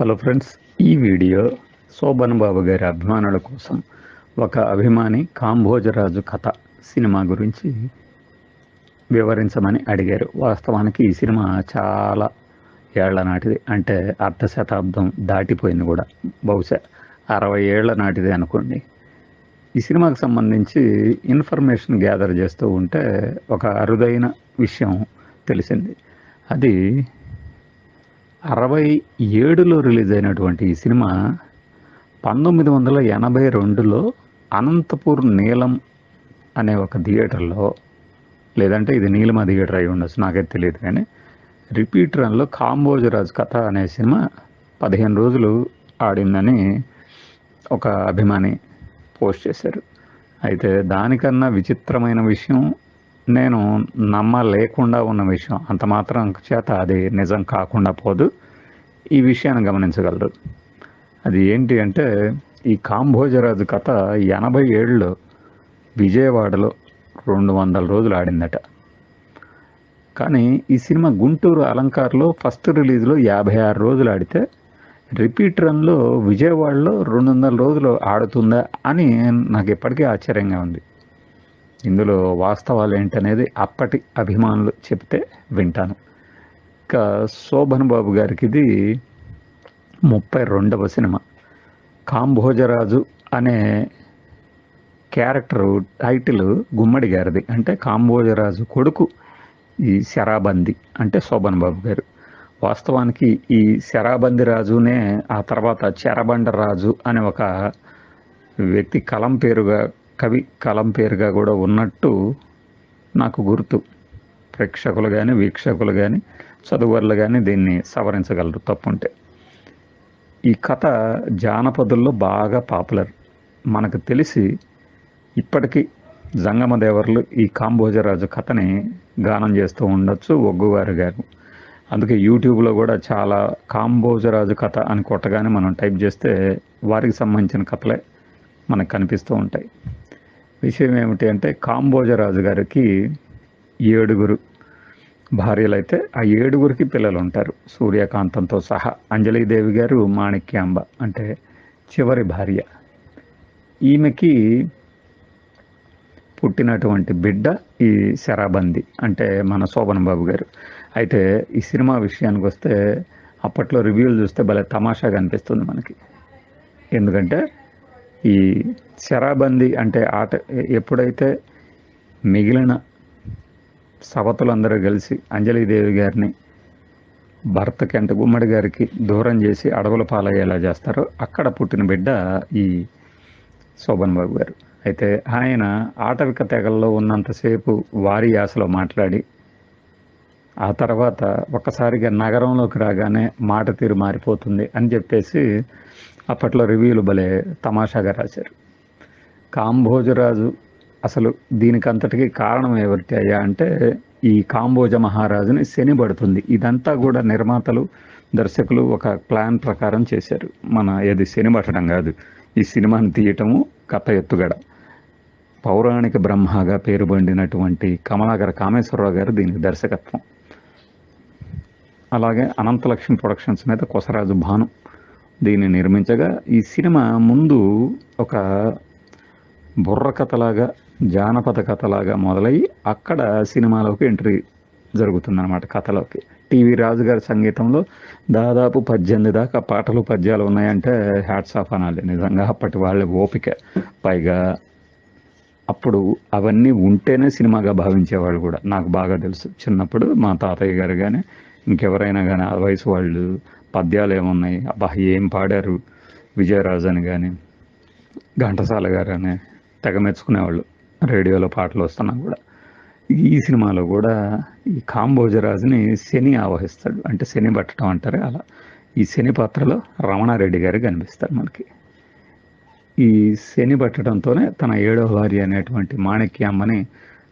Hello friends ఈ video Shobhan Babu గారి అభిమానుల కోసం ఒక అభిమాని కాంభోజరాజు కథ సినిమా గురించి వివరించమని అడిగారు. వాస్తవానికి ఈ సినిమా చాలా ఏళ్ళ నాటిది అంటే అర్ధ శతాబ్దం దాటిపోయింది కూడా. బహుశా అరవై ఏళ్ళ నాటిది అనుకోండి. ఈ సినిమాకు సంబంధించి ఇన్ఫర్మేషన్ గ్యాదర్ చేస్తూ ఉంటే ఒక అరుదైన విషయం తెలిసింది. అది అరవై ఏడులో రిలీజ్ అయినటువంటి ఈ సినిమా పంతొమ్మిది వందల ఎనభై రెండులో అనంతపూర్ నీలం అనే ఒక థియేటర్లో లేదంటే ఇది నీలమ థియేటర్ అయి ఉండొచ్చు నాకైతే తెలియదు కానీ రిపీట్ రన్లో కాంబోజరాజ్ కథ అనే సినిమా పదిహేను రోజులు ఆడిందని ఒక అభిమాని పోస్ట్ చేశారు. అయితే దానికన్నా విచిత్రమైన విషయం నేను నమ్మలేకుండా ఉన్న విషయం అంత మాత్రం చేత అది నిజం కాకుండా పోదు. ఈ విషయాన్ని గమనించగలరు. అది ఏంటి అంటే ఈ కాంభోజరాజు కథ ఎనభై ఏళ్ళు విజయవాడలో రెండు వందల రోజులు ఆడిందట. కానీ ఈ సినిమా గుంటూరు అలంకార్లో ఫస్ట్ రిలీజ్లో యాభై ఆరు రోజులు ఆడితే రిపీట్ రన్లో విజయవాడలో రెండు వందల రోజులు ఆడుతుందా అని నాకు ఇప్పటికీ ఆశ్చర్యంగా ఉంది. ఇందులో వాస్తవాలు ఏంటనేది అప్పటి అభిమానులు చెప్తే వింటాను. ఇక శోభన్ బాబు గారికి ఇది ముప్పై రెండవ సినిమా. కాంభోజరాజు అనే క్యారెక్టర్ టైటిల్ గుమ్మడి గారిది. అంటే కాంభోజరాజు కొడుకు ఈ శరాబంది అంటే శోభన్ బాబు గారు. వాస్తవానికి ఈ శరాబంది రాజునే ఆ తర్వాత చెరబండ రాజు అనే ఒక వ్యక్తి కలం పేరుగా కవి కలం పేరుగా కూడా ఉన్నట్టు నాకు గుర్తు. ప్రేక్షకులు కానీ వీక్షకులు కానీ చదువర్లు కానీ దీన్ని సవరించగలరు తప్పుంటే. ఈ కథ జానపదుల్లో బాగా పాపులర్. మనకు తెలిసి ఇప్పటికీ జంగమదేవర్లు ఈ కాంబోజరాజు కథని గానం చేస్తూ ఉండొచ్చు ఒగ్గువారు గారు. అందుకే యూట్యూబ్లో కూడా చాలా కాంబోజరాజు కథ అని కొట్టగానే మనం టైప్ చేస్తే వారికి సంబంధించిన కథలే మనకు కనిపిస్తూ ఉంటాయి. విషయం ఏమిటి అంటే కాంబోజరాజు గారికి ఏడుగురు భార్యలు అయితే ఆ ఏడుగురికి పిల్లలు ఉంటారు సూర్యకాంతంతో సహా అంజలిదేవి గారు మాణిక్యాంబ అంటే చివరి భార్య. ఈమెకి పుట్టినటువంటి బిడ్డ ఈ శరాబంది అంటే మన శోభన్ బాబు గారు. అయితే ఈ సినిమా విషయానికి వస్తే అప్పట్లో రివ్యూలు చూస్తే భలే తమాషాగా అనిపిస్తుంది మనకి. ఎందుకంటే ఈ శరాబంది అంటే ఆట ఎప్పుడైతే మిగిలిన సవతులందరూ కలిసి అంజలిదేవి గారిని భర్త కెంట గుమ్మడి గారికి దూరం చేసి అడవుల పాలయ్యేలా చేస్తారో అక్కడ పుట్టిన బిడ్డ ఈ శోభన్ బాబు గారు. అయితే ఆయన ఆటవిక తెగల్లో ఉన్నంతసేపు వారి యాసలో మాట్లాడి ఆ తర్వాత ఒక్కసారిగా నగరంలోకి రాగానే మాట తీరు మారిపోతుంది అని చెప్పేసి అప్పట్లో రివ్యూలు భలే తమాషాగా రాశారు. కాంభోజరాజు అసలు దీనికంతటికి కారణం ఎవరికి అయ్యా అంటే ఈ కాంబోజ మహారాజుని శని పడుతుంది. ఇదంతా కూడా నిర్మాతలు దర్శకులు ఒక ప్లాన్ ప్రకారం చేశారు. మన ఏది శని పట్టడం కాదు ఈ సినిమాని తీయటము కథ ఎత్తుగడ. పౌరాణిక బ్రహ్మగా పేరు పొందినటువంటి కమలాకర కామేశ్వరరావు గారు దీనికి దర్శకత్వం. అలాగే అనంతలక్ష్మి ప్రొడక్షన్స్ మీద కొసరాజు భాను దీన్ని నిర్మించగా ఈ సినిమా ముందు ఒక బుర్రకథలాగా జానపద కథలాగా మొదలయ్యి అక్కడ సినిమాలోకి ఎంట్రీ జరుగుతుందన్నమాట కథలోకి. టీవీ రాజు గారి సంగీతంలో దాదాపు పద్దెనిమిది దాకా పాటలు పద్యాలు ఉన్నాయంటే హ్యాట్స్ ఆఫ్ అనాలి. నిజంగా అప్పటి వాళ్ళ ఓపిక. పైగా అప్పుడు అవన్నీ ఉంటేనే సినిమాగా భావించేవాళ్ళు కూడా. నాకు బాగా తెలుసు. చిన్నప్పుడు మా తాతయ్య గారు కానీ ఇంకెవరైనా కానీ ఆ వయసు వాళ్ళు పద్యాలు ఏమున్నాయి? అబ్బా ఏం పాడారు? విజయరాజు అని కానీ ఘంటసాల గారు అని తెగ మెచ్చుకునేవాళ్ళు. రేడియోలో పాటలు వస్తున్నా కూడా. ఈ సినిమాలో కూడా ఈ కాంబోజరాజుని శని ఆవహిస్తాడు. అంటే శని పట్టడం అంటారు అలా ఈ శని పాత్రలో రమణారెడ్డి గారు కనిపిస్తారు మనకి. ఈ శని పట్టడంతోనే తన ఏడో భార్య అనేటువంటి మాణిక్యమ్మని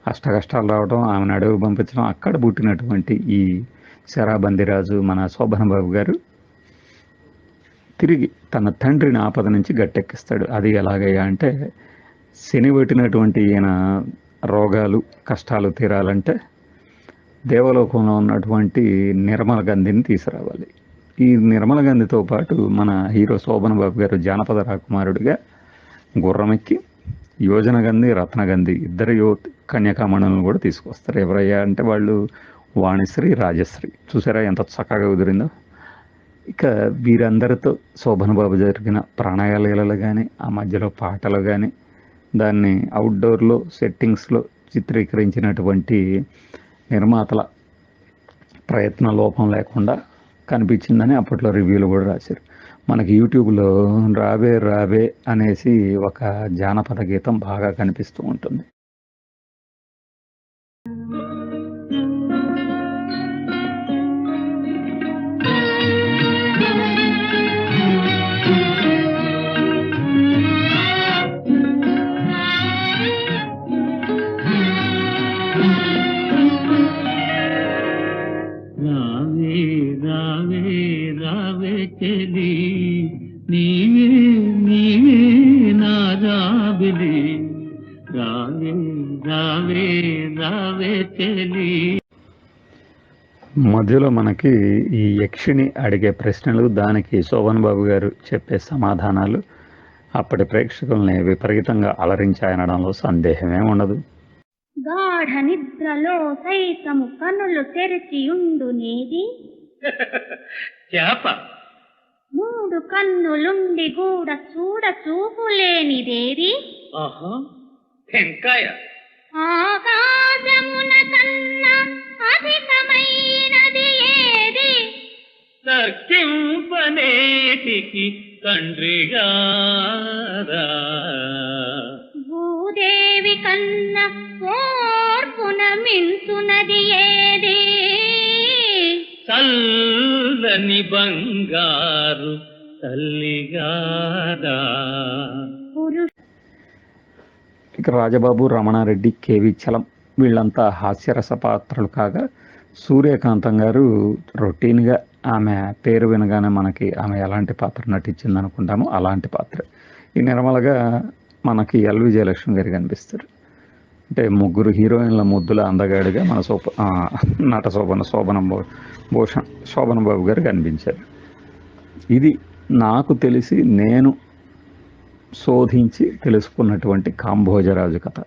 అష్ట కష్టాలు రావడం ఆమెను అడవి పంపించడం అక్కడ పుట్టినటువంటి ఈ శరాబందిరాజు మన శోభన బాబు గారు తిరిగి తన తండ్రిని ఆపద నుంచి గట్టెక్కిస్తాడు. అది ఎలాగయ్యా అంటే శని పెట్టినటువంటి ఈయన రోగాలు కష్టాలు తీరాలంటే దేవలోకంలో ఉన్నటువంటి నిర్మల గంధిని తీసుకురావాలి. ఈ నిర్మల గంధితో పాటు మన హీరో శోభన్ బాబు గారు జానపద రాకుమారుడిగా గుర్రమెక్కి యోజన గంధి రత్నగంధి ఇద్దరు యో కన్యాకామణులను కూడా తీసుకొస్తారు. ఎవరయ్యా అంటే వాళ్ళు వాణిశ్రీ రాజశ్రీ. చూసారా ఎంత చక్కగా కుదిరిందో? ఇక వీరందరితో శోభన్ బాబు జరిగిన ప్రాణాయాలీలలు కానీ ఆ మధ్యలో పాటలు కానీ దాన్ని అవుట్డోర్లో సెట్టింగ్స్లో చిత్రీకరించినటువంటి నిర్మాతల ప్రయత్న లోపం లేకుండా కనిపించిందని అప్పట్లో రివ్యూలు కూడా రాశారు. మనకి యూట్యూబ్లో రావే రావే అనేసి ఒక జానపద గీతం బాగా కనిపిస్తూ ఉంటుంది. నీవే నీవే నా రాబిలి రావే రావే రావే చెలి. మధ్యలో మనకి ఈ యక్షిని అడిగే ప్రశ్నలు దానికి శోభన్ బాబు గారు చెప్పే సమాధానాలు అప్పటి ప్రేక్షకుల్ని విపరీతంగా అలరించాయనడంలో సందేహమే ఉండదు. గాఢ నిద్రలో సైతము కనులు తెరిచియుండు నేది. చేప మూడు కన్నులుండి గూడ చూడ చూపు లేనిదేది ఆహా ఆకాశమున కన్నా అధికమైనది ఏది? తర్కింపనేటికి తండ్రిగారా భూదేవి కన్నా ఓర్పున మించునది ఏది? చల్లని బంగారు తల్లిగారా. ఇక రాజబాబు రమణారెడ్డి కేవి చలం వీళ్ళంతా హాస్యరస పాత్రలు కాగా సూర్యకాంతం గారు రొటీన్గా ఆమె పేరు వినగానే మనకి ఆమె ఎలాంటి పాత్ర నటించింది అనుకుంటామో అలాంటి పాత్ర. ఈ నిర్మలగా మనకి ఎల్. విజయలక్ష్మి గారు కనిపిస్తారు. అంటే ముగ్గురు హీరోయిన్ల ముద్దుల అందగాడిగా మన శోభ నట శోభన శోభన భూషణ్ శోభన బాబు గారు కనిపించారు. ఇది నాకు తెలిసి నేను శోధించి తెలుసుకున్నటువంటి కాంభోజరాజు కథ.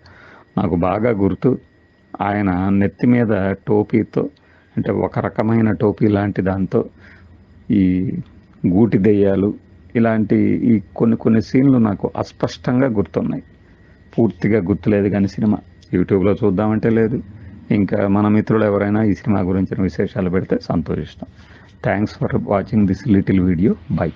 నాకు బాగా గుర్తు ఆయన నెత్తి మీద టోపీతో అంటే ఒక రకమైన టోపీ లాంటి దాంతో ఈ గూటి దెయ్యాలు ఇలాంటి ఈ కొన్ని కొన్ని సీన్లు నాకు అస్పష్టంగా గుర్తున్నాయి. పూర్తిగా గుర్తులేదు కానీ సినిమా. యూట్యూబ్లో చూద్దామంటే లేదు. ఇంకా మన మిత్రులు ఎవరైనా ఈ సినిమా గురించిన విశేషాలు పెడితే సంతోషిస్తాం. Thanks for watching this little video bye